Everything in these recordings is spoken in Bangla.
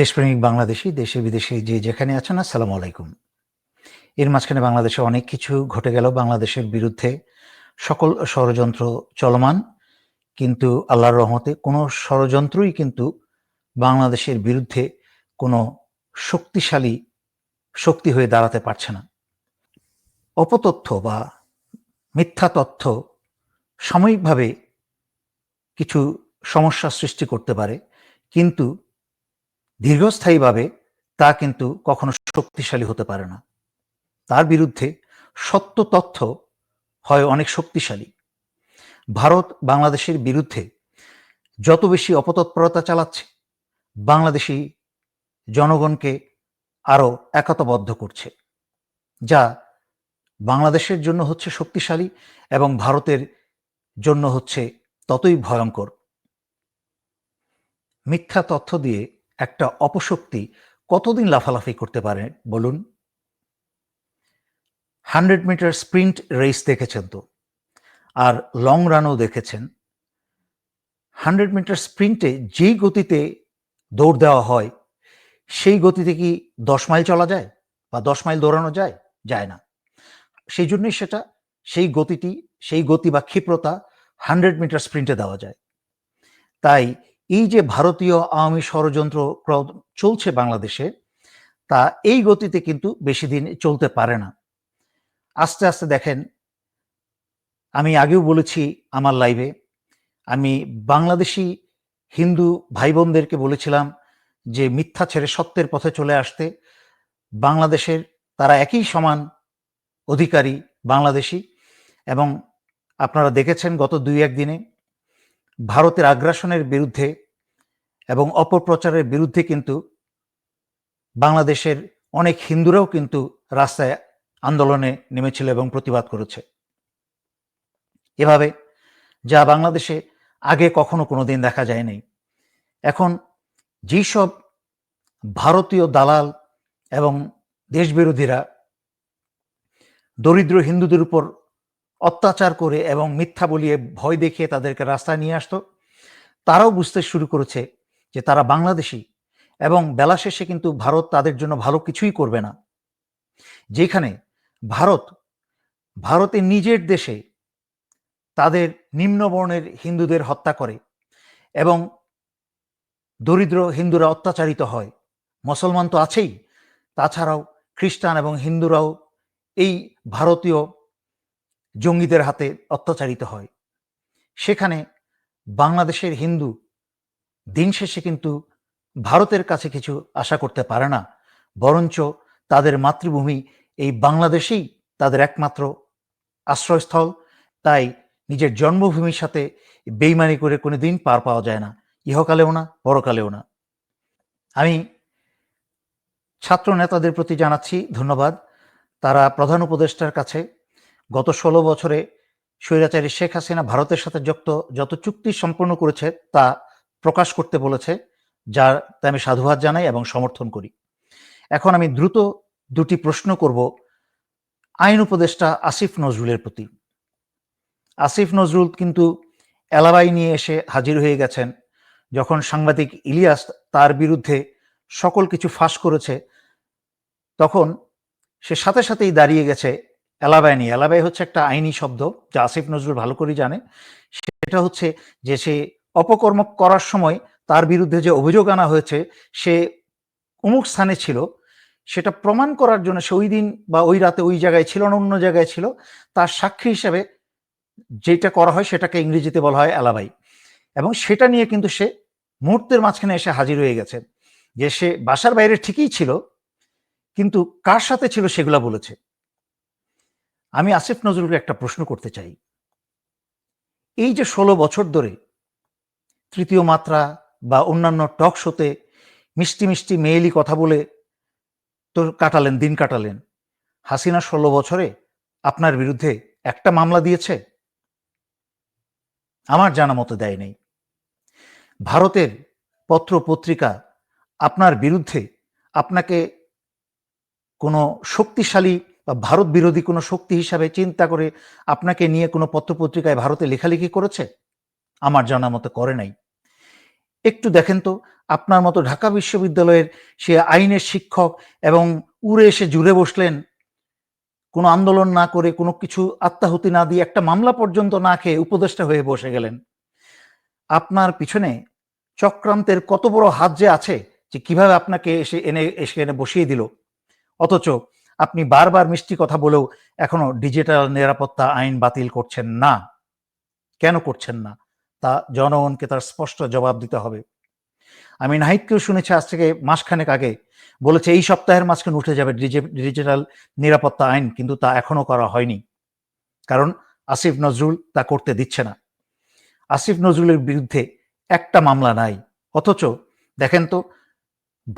দেশপ্রেমিক বাংলাদেশি, দেশে বিদেশে যে যেখানে আছেন, আসসালামু আলাইকুম। এর মাঝখানে বাংলাদেশে অনেক কিছু ঘটে গেল। বাংলাদেশের বিরুদ্ধে সকল ষড়যন্ত্র চলমান, কিন্তু আল্লাহর রহমতে কোনো ষড়যন্ত্রই কিন্তু বাংলাদেশের বিরুদ্ধে কোনো শক্তিশালী শক্তি হয়ে দাঁড়াতে পারছে না। অপতথ্য বা মিথ্যা তথ্য সাময়িকভাবে কিছু সমস্যা সৃষ্টি করতে পারে, কিন্তু দীর্ঘস্থায়ীভাবে তা কিন্তু কখনো শক্তিশালী হতে পারে না। তার বিরুদ্ধে সত্য তথ্য হয় অনেক শক্তিশালী। ভারত বাংলাদেশের বিরুদ্ধে যত বেশি অপতৎপরতা চালাচ্ছে, বাংলাদেশি জনগণকে আরও একাতবদ্ধ করছে, যা বাংলাদেশের জন্য হচ্ছে শক্তিশালী এবং ভারতের জন্য হচ্ছে ততই ভয়ঙ্কর। মিথ্যা তথ্য দিয়ে একটা অপশক্তি কতদিন লাফালাফি করতে পারে বলুন? হান্ড্রেড মিটার স্প্রিন্ট রেস দেখেছেন তো? আর লং রানও দেখেছেন। হান্ড্রেড মিটার স্প্রিন্টে যেই গতিতে দৌড় দেওয়া হয়, সেই গতিতে কি দশ মাইল চলা যায় বা দশ মাইল দৌড়ানো যায়? যায় না। সেই জন্যই সেটা, সেই গতিটি, সেই গতি বা ক্ষিপ্রতা হান্ড্রেড মিটার স্প্রিন্টে দেওয়া যায়। তাই এই যে ভারতীয় আওয়ামী ষড়যন্ত্র চলছে বাংলাদেশে, তা এই গতিতে কিন্তু বেশি দিন চলতে পারে না। আস্তে আস্তে দেখেন, আমি আগেও বলেছি আমার লাইভে, আমি বাংলাদেশি হিন্দু ভাই বোনদেরকে বলেছিলাম যে মিথ্যা ছেড়ে সত্যের পথে চলে আসতে, বাংলাদেশের তারা একই সমান অধিকারী বাংলাদেশি। এবং আপনারা দেখেছেন গত দুই একদিনে ভারতের আগ্রাসনের বিরুদ্ধে এবং অপপ্রচারের বিরুদ্ধে কিন্তু বাংলাদেশের অনেক হিন্দুরাও কিন্তু রাস্তায় আন্দোলনে নেমেছিল এবং প্রতিবাদ করেছে। এভাবে যা বাংলাদেশে আগে কখনো কোনো দিন দেখা যায়নি। এখন যেসব ভারতীয় দালাল এবং দেশবিরোধীরা দরিদ্র হিন্দুদের উপর অত্যাচার করে এবং মিথ্যা বলিয়ে ভয় দেখিয়ে তাদেরকে রাস্তায় নিয়ে আসতো। তারাও বুঝতে শুরু করেছে যে তারা বাংলাদেশি এবং বেলা শেষে কিন্তু ভারত তাদের জন্য ভালো কিছুই করবে না। যেখানে ভারত ভারতের নিজের দেশে তাদের নিম্নবর্ণের হিন্দুদের হত্যা করে এবং দরিদ্র হিন্দুরা অত্যাচারিত হয়। মুসলমান তো আছেই, তাছাড়াও খ্রিস্টান এবং হিন্দুরাও এই ভারতীয় জঙ্গিদের হাতে অত্যাচারিত হয়। সেখানে বাংলাদেশের হিন্দু দিন শেষে কিন্তু ভারতের কাছে কিছু আশা করতে পারে না, বরঞ্চ তাদের মাতৃভূমি এই বাংলাদেশেই তাদের একমাত্র আশ্রয়স্থল। তাই নিজের জন্মভূমির সাথে বেইমানি করে কোনো দিন পার পাওয়া যায় না, ইহকালেও না, পরকালেও না। আমি ছাত্র নেতাদের প্রতি জানাচ্ছি ধন্যবাদ। তারা প্রধান উপদেষ্টার কাছে গত ষোলো বছরে স্বৈরাচারী শেখ হাসিনা ভারতের সাথে যুক্ত যত চুক্তি সম্পন্ন করেছে তা প্রকাশ করতে বলেছে, যার আমি সাধুবাদ জানাই এবং সমর্থন করি। এখন আমি দ্রুত দুটি প্রশ্ন করব আইন উপদেষ্টা আসিফ নজরুলের প্রতি। আসিফ নজরুল কিন্তু এলাবাই নিয়ে এসে হাজির হয়ে গেছেন যখন সাংবাদিক ইলিয়াস তার বিরুদ্ধে সকল কিছু ফাঁস করেছে, তখন সে সাথে সাথেই দাঁড়িয়ে গেছে এলাবাই নিয়ে এলাবাই হচ্ছে একটা আইনি শব্দ যা আসিফ নজরুল ভালো করেই জানে। সেটা হচ্ছে যে সে অপকর্ম করার সময় তার বিরুদ্ধে যে অভিযোগ আনা হয়েছে, সে অমুক স্থানে ছিল, সেটা প্রমাণ করার জন্য সে ওই দিন বা ওই রাতে ওই জায়গায় ছিল না, অন্য জায়গায় ছিল, তার সাক্ষী হিসাবে যেটা করা হয় সেটাকে ইংরেজিতে বলা হয় এলাবাই এবং সেটা নিয়ে কিন্তু সে মুহূর্তের মাঝখানে এসে হাজির হয়ে গেছে যে সে বাসার বাইরে ঠিকই ছিল, কিন্তু কার সাথে ছিল সেগুলা বলেছে। আমি আসিফ নজরুলকে একটা প্রশ্ন করতে চাই। এই যে ষোলো বছর ধরে তৃতীয় মাত্রা বা অন্যান্য টক শোতে মিষ্টি মিষ্টি মেয়েলি কথা বলে তো কাটালেন, দিন কাটালেন, হাসিনা ষোলো বছরে আপনার বিরুদ্ধে একটা মামলা দিয়েছে? আমার জানা মতো দেয় নেই। ভারতের পত্র পত্রিকা আপনার বিরুদ্ধে আপনাকে কোনো শক্তিশালী বা ভারত বিরোধী কোনো শক্তি হিসাবে চিন্তা করে আপনাকে নিয়ে কোনো পত্রপত্রিকায় ভারতে লেখালেখি করেছে? আমার জানা মতো করে নাই। একটু দেখেন তো, আপনার মতো ঢাকা বিশ্ববিদ্যালয়ের সে আইনের শিক্ষক এবং উড়ে এসে জুড়ে বসলেন, কোনো আন্দোলন না করে কোনো কিছু আত্মাহুতি না দিয়ে একটা মামলা পর্যন্ত না খেয়ে উপদেষ্টা হয়ে বসে গেলেন। আপনার পিছনে চক্রান্তের কত বড় হাত যে আছে, যে কীভাবে আপনাকে এসে এনে এসে এনে বসিয়ে দিল? অথচ আপনি বারবার মিষ্টি কথা বলেও এখনও ডিজিটাল নিরাপত্তা আইন বাতিল করছেন না। কেন করছেন না? তা জনগণকে তার স্পষ্ট জবাব দিতে হবে। আমি নাহিদকেও শুনেছি, আজ থেকে মাসখানেক আগে বলেছে, এই সপ্তাহের মাঝখানে উঠে যাবে ডিজিটাল নিরাপত্তা আইন, কিন্তু তা এখনও করা হয়নি। কারণ আসিফ নজরুল তা করতে দিচ্ছে না। আসিফ নজরুলের বিরুদ্ধে একটা মামলা নাই। অথচ দেখেন তো,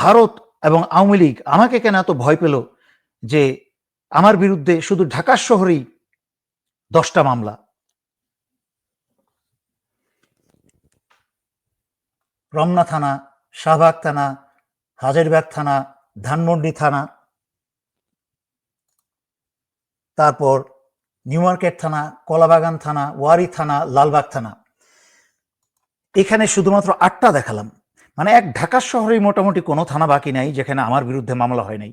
ভারত এবং আওয়ামী লীগ আমাকে কেন এত ভয় পেল? যে আমার বিরুদ্ধে শুধু ঢাকা শহরেই দশটা মামলা। রমনা থানা, শাহবাগ থানা, হাজারবাগ থানা, ধানমন্ডি থানা, তারপর নিউ মার্কেট থানা, কলাবাগান থানা, ওয়ারি থানা, লালবাগ থানা। এখানে শুধুমাত্র আটটা দেখালাম। মানে এক ঢাকা শহরেই মোটামুটি কোনো থানা বাকি নাই, যেখানে আমার বিরুদ্ধে মামলা হয় নাই।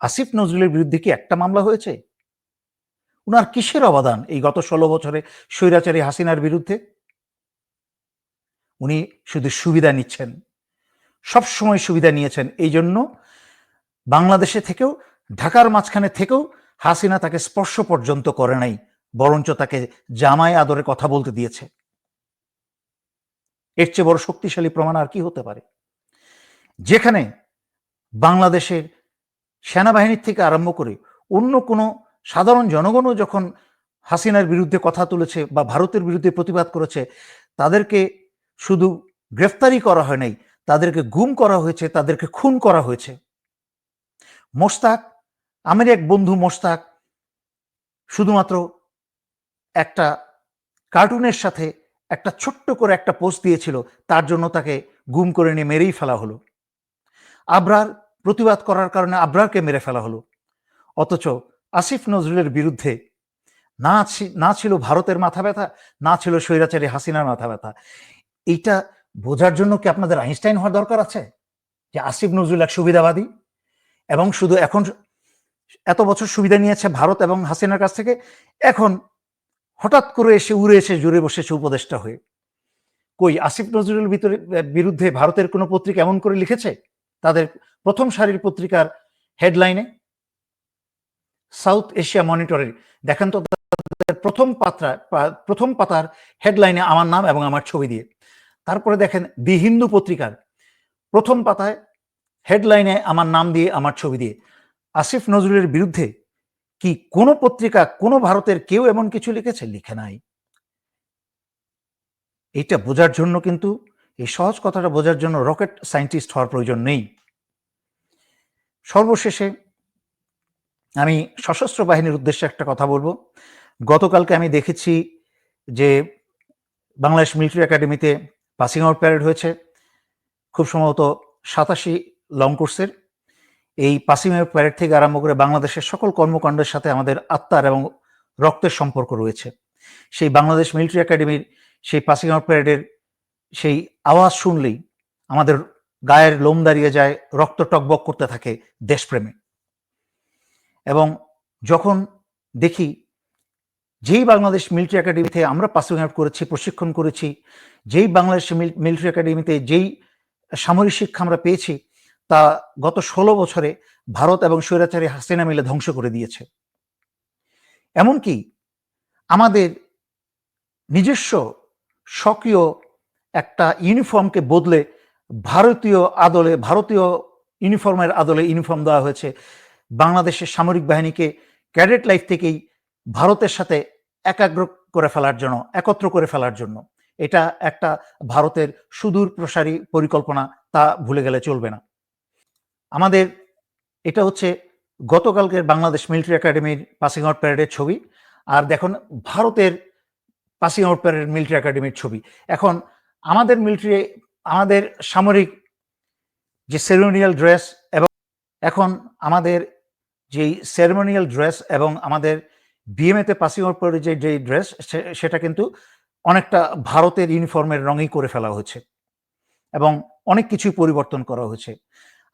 আসিফ নজরুলের বিরুদ্ধে কি একটা মামলা হয়েছে? উনার কিসের অবদান এই গত ষোলো বছরে স্বৈরাচারী হাসিনার বিরুদ্ধে? উনি শুধু সুবিধা নিচ্ছেন সব সময় সুবিধা নিয়েছেন এই জন্য বাংলাদেশে থেকেও, ঢাকার মাঝখানে থেকেও হাসিনা তাকে স্পর্শ পর্যন্ত করে নাই, বরঞ্চ তাকে জামায় আদরে কথা বলতে দিয়েছে। এর চেয়ে বড় শক্তিশালী প্রমাণ আর কি হতে পারে? যেখানে বাংলাদেশের সেনাবাহিনীর থেকে আরম্ভ করে অন্য কোনো সাধারণ জনগণও যখন হাসিনার বিরুদ্ধে কথা তুলেছে বা ভারতের বিরুদ্ধে প্রতিবাদ করেছে, তাদেরকে শুধু গ্রেফতারি করা হয় নাই, তাদেরকে গুম করা হয়েছে, তাদেরকে খুন করা হয়েছে। মোস্তাক আমার এক বন্ধু মোস্তাক শুধুমাত্র একটা কার্টুনের সাথে একটা ছোট্ট করে একটা পোস্ট দিয়েছিল, তার জন্য তাকে গুম করে নিয়ে মেরেই ফেলা হলো। আবরার প্রতিবাদ করার কারণে আবরারকে মেরে ফেলা হলো। অথচ আসিফ নজরুলের বিরুদ্ধে না না ছিল ভারতের মাথা ব্যথা, না ছিল স্বৈরাচারী হাসিনার মাথা ব্যথা। এইটা বোঝার জন্য কি আপনাদের আইনস্টাইন হওয়ার দরকার আছে? যে আসিফ নজরুল এক সুবিধাবাদী এবং শুধু এখন এত বছর সুবিধা নিয়েছে ভারত এবং হাসিনার কাছ থেকে, এখন হঠাৎ করে এসে উড়ে এসে জুড়ে বসেছে উপদেষ্টা হয়ে। কই, আসিফ নজরুলের ভিতরে বিরুদ্ধে ভারতের কোনো পত্রিকা এমন করে লিখেছে? তাদের প্রথম সারির পত্রিকার হেডলাইনে সাউথ এশিয়া মনিটরের দেখেন তো প্রথম পাত্রা প্রথম পাতার হেডলাইনে আমার নাম এবং আমার ছবি দিয়ে। তারপরে দেখেন দি হিন্দু পত্রিকার প্রথম পাতায় হেডলাইনে আমার নাম দিয়ে, আমার ছবি দিয়ে। আসিফ নজরুলের বিরুদ্ধে কি কোন পত্রিকা, কোন ভারতের কেউ এমন কিছু লিখেছে? লিখে নাই। এটা বোঝার জন্য কিন্তু এই সহজ কথাটা বোঝার জন্য রকেট সায়েন্টিস্ট হওয়ার প্রয়োজন নেই। সর্বশেষে আমি সশস্ত্র বাহিনীর উদ্দেশ্যে একটা কথা বলব। গতকালকে আমি দেখেছি যে বাংলাদেশ মিলিটারি একাডেমিতে পাসিং আউট প্যারেড হয়েছে, খুব সম্ভবত সাতাশি লং কোর্সের। এই পাসিং আউট প্যারেড থেকে আরম্ভ করে বাংলাদেশের সকল কর্মকাণ্ডের সাথে আমাদের আত্মার এবং রক্তের সম্পর্ক রয়েছে। সেই বাংলাদেশ মিলিটারি একাডেমির সেই পাসিং আউট প্যারেডের সেই আওয়াজ শুনলেই আমাদের গায়ের লোম দাঁড়িয়ে যায়, রক্ত টকবক করতে থাকে দেশপ্রেমে। এবং যখন দেখি যেই বাংলাদেশ মিলিটারি একাডেমিতে আমরা পাসিং আউট করেছি, প্রশিক্ষণ করেছি, যেই বাংলাদেশ মিলিটারি একাডেমিতে যেই সামরিক শিক্ষা আমরা পেয়েছি, তা গত ষোলো বছরে ভারত এবং স্বৈরাচারী হাসিনা মিলে ধ্বংস করে দিয়েছে। এমনকি আমাদের নিজস্ব স্বকীয় একটা ইউনিফর্মকে বদলে ভারতীয় আদলে, ভারতীয় ইউনিফর্মের আদলে ইউনিফর্ম দেওয়া হয়েছে। বাংলাদেশের সামরিক বাহিনীকে ক্যাডেট লাইফ থেকেই ভারতের সাথে একাগ্র করে ফেলার জন্য, একত্র করে ফেলার জন্য। এটা একটা ভারতের সুদূর প্রসারী পরিকল্পনা, তা ভুলে গেলে চলবে না। আমাদের, এটা হচ্ছে গতকালকের বাংলাদেশ মিলিটারি একাডেমির পাসিং আউট প্যারেডের ছবি। আর দেখুন, ভারতের পাসিং আউট প্যারেড মিলিটারি একাডেমির ছবি। এখন আমাদের মিলিটারি আমাদের সামরিক যে সেরেমোনিয়াল ড্রেস এবং এখন আমাদের যেই সেরেমোনিয়াল ড্রেস এবং আমাদের বিএমএতে পাসিং আউট প্যারেডের যে যে ড্রেস সেটা কিন্তু অনেকটা ভারতের ইউনিফর্মের রঙেই করে ফেলা হয়েছে এবং অনেক কিছুই পরিবর্তন করা হয়েছে।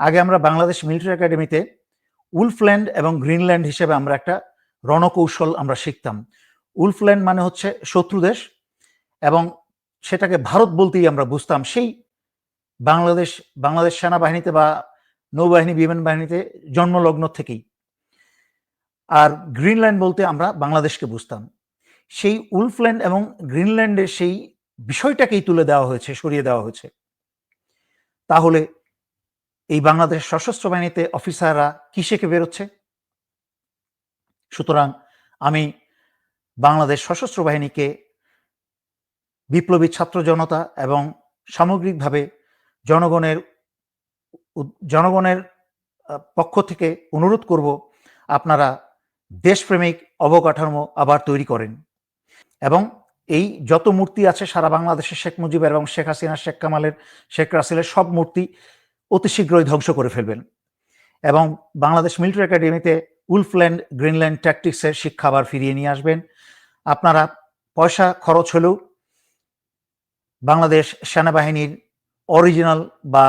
আগে আমরা বাংলাদেশ মিলিটারি একাডেমিতে উলফল্যান্ড এবং গ্রিনল্যান্ড হিসেবে আমরা একটা রণকৌশল আমরা শিখতাম। উলফল্যান্ড মানে হচ্ছে শত্রু দেশ এবং সেটাকে ভারত বলতেই আমরা বুঝতাম। সেই বাংলাদেশ বাংলাদেশ সেনাবাহিনীতে বা নৌবাহিনী, বিমান বাহিনীতে জন্মলগ্ন থেকেই। আর গ্রিনল্যান্ড বলতে আমরা বাংলাদেশকে বুঝতাম। সেই উলফল্যান্ড এবং গ্রিনল্যান্ডের সেই বিষয়টাকেই তুলে দেওয়া হয়েছে, সরিয়ে দেওয়া হয়েছে। তাহলে এই বাংলাদেশ সশস্ত্র বাহিনীতে অফিসাররা কি শিখে বেরোচ্ছে? সুতরাং আমি বাংলাদেশ সশস্ত্র বাহিনীকে বিপ্লবী ছাত্র জনতা এবং সামগ্রিকভাবে জনগণের জনগণের পক্ষ থেকে অনুরোধ করব আপনারা দেশপ্রেমিক অবকাঠামো আবার তৈরি করেন। এবং এই যত মূর্তি আছে সারা বাংলাদেশের শেখ মুজিবের এবং শেখ হাসিনা, শেখ কামালের, শেখ রাসেলের সব মূর্তি অতি শীঘ্রই ধ্বংস করে ফেলবেন। এবং বাংলাদেশ মিলিটারি একাডেমিতে উলফল্যান্ড গ্রিনল্যান্ড ট্যাকটিক্সের শিক্ষা আবার ফিরিয়ে নিয়ে আসবেন। আপনারা পয়সা খরচ হলেও বাংলাদেশ সেনাবাহিনীর অরিজিনাল বা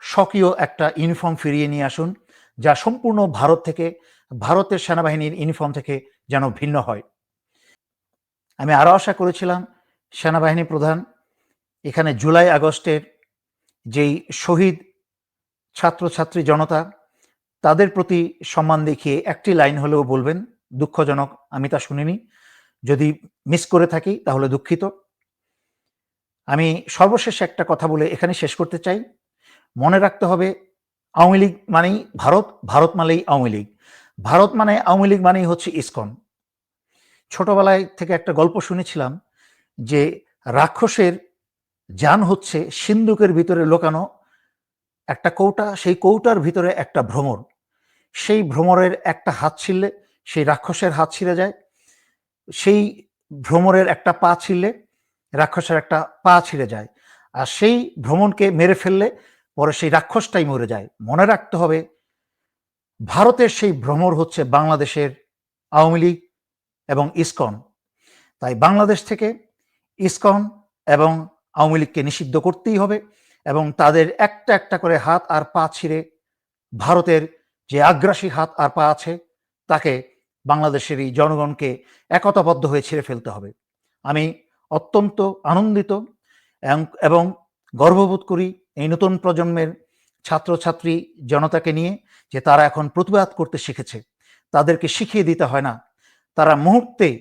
স্বকীয় একটা ইউনিফর্ম ফিরিয়ে নিয়ে আসুন, যা সম্পূর্ণ ভারত থেকে, ভারতের সেনাবাহিনীর ইউনিফর্ম থেকে যেন ভিন্ন হয়। আমি আরও আশা করেছিলাম, সেনাবাহিনী প্রধান, এখানে জুলাই আগস্টের যেই শহীদ ছাত্রছাত্রী জনতা, তাদের প্রতি সম্মান দেখিয়ে একটি লাইন হলেও বলবেন, দুঃখজনক, আমি তা শুনিনি। যদি মিস করে থাকি, তাহলে দুঃখিত। আমি সর্বশেষ একটা কথা বলে এখানে শেষ করতে চাই। মনে রাখতে হবে, আওয়ামী লীগ মানেই ভারত ভারত মানেই আওয়ামী লীগ। ভারত মানে আওয়ামী লীগ মানেই হচ্ছে ইসকন। ছোটবেলায় থেকে একটা গল্প শুনেছিলাম যে রাক্ষসের যান হচ্ছে সিন্ধুকের ভিতরে লোকানো একটা কৌটা, সেই কৌটার ভিতরে একটা ভ্রমর। সেই ভ্রমরের একটা হাত ছিঁড়লে, সেই রাক্ষসের হাত ছিঁড়ে যায়। সেই ভ্রমরের একটা পা ছিঁড়লে রাক্ষসের একটা পা ছিঁড়ে যায়। আর সেই ভ্রমণকে মেরে ফেললে পরে সেই রাক্ষসটাই মরে যায়। মনে রাখতে হবে, ভারতের সেই ভ্রমর হচ্ছে বাংলাদেশের আওয়ামী লীগ এবং ইসকন। তাই বাংলাদেশ থেকে ইসকন এবং আওয়ামী লীগকে নিষিদ্ধ করতেই হবে এবং তাদের একটা একটা করে হাত আর পা ছিঁড়ে ভারতের যে আগ্রাসী হাত আর পা আছে, তাকে বাংলাদেশের এই জনগণকে একতাবদ্ধ হয়ে ছেড়ে ফেলতে হবে। আমি অত্যন্ত আনন্দিত এবং গর্ববোধ করি এই নতুন প্রজন্মের ছাত্রছাত্রী জনতাকে নিয়ে যে তারা এখন প্রতিবাদ করতে শিখেছে। তাদেরকে শিখিয়ে দিতে হয় না। তারা মুহূর্তে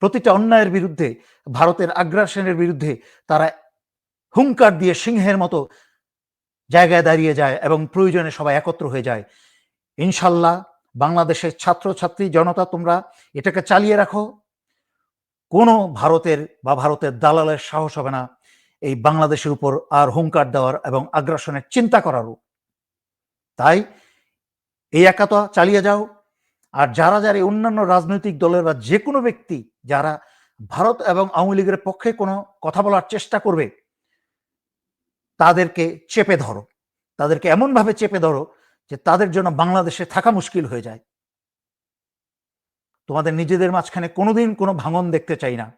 প্রতিটা অন্যায়ের বিরুদ্ধে, ভারতের আগ্রাসনের বিরুদ্ধে তারা হুঙ্কার দিয়ে সিংহের মতো জায়গায় দাঁড়িয়ে যায় এবং প্রয়োজনে সবাই একত্র হয়ে যায়। ইনশাল্লাহ বাংলাদেশের ছাত্রছাত্রী জনতা তোমরা এটাকে চালিয়ে রাখো। কোনো ভারতের বা ভারতের দালালের সাহস হবে না এই বাংলাদেশের উপর আর হুঙ্কার দেওয়ার এবং আগ্রাসনের চিন্তা করারও। তাই এই একাতা চালিয়ে যাও আর যারা যারা অন্যান্য রাজনৈতিক দলের বা যে কোনো ব্যক্তি যারা ভারত এবং আওয়ামী লীগের পক্ষে কোনো কথা বলার চেষ্টা করবে, তাদেরকে চেপে ধরো। তাদেরকে এমনভাবে চেপে ধরো যে তাদের জন্য বাংলাদেশে থাকা মুশকিল হয়ে যায়। তোমাদের নিজেদের মাঝখানে কোনোদিন কোনো ভাঙন দেখতে চাই না।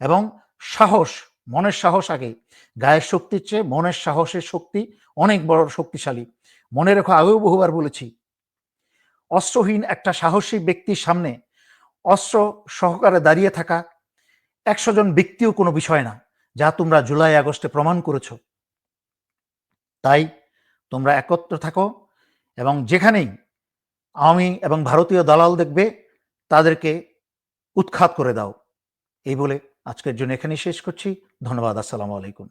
এবং সাহস, মনের সাহস আগে। গায়ের শক্তির চেয়ে মনের সাহসের শক্তি অনেক বড় শক্তিশালী। মনে রেখো, আগেও বহুবার বলেছি, অস্ত্রহীন একটা সাহসী ব্যক্তির সামনে অস্ত্র সহকারে দাঁড়িয়ে থাকা একশো জন ব্যক্তিও কোনো বিষয় না, যা তোমরা জুলাই আগস্টে প্রমাণ করেছ। তাই তোমরা একত্র থাকো এবং যেখানেই আওয়ামী এবং ভারতীয় দালাল দেখবে তাদেরকে উৎখাত করে দাও। এই বলে আজকের জন্য এখানেই শেষ করছি। ধন্যবাদ। আসসালামু আলাইকুম।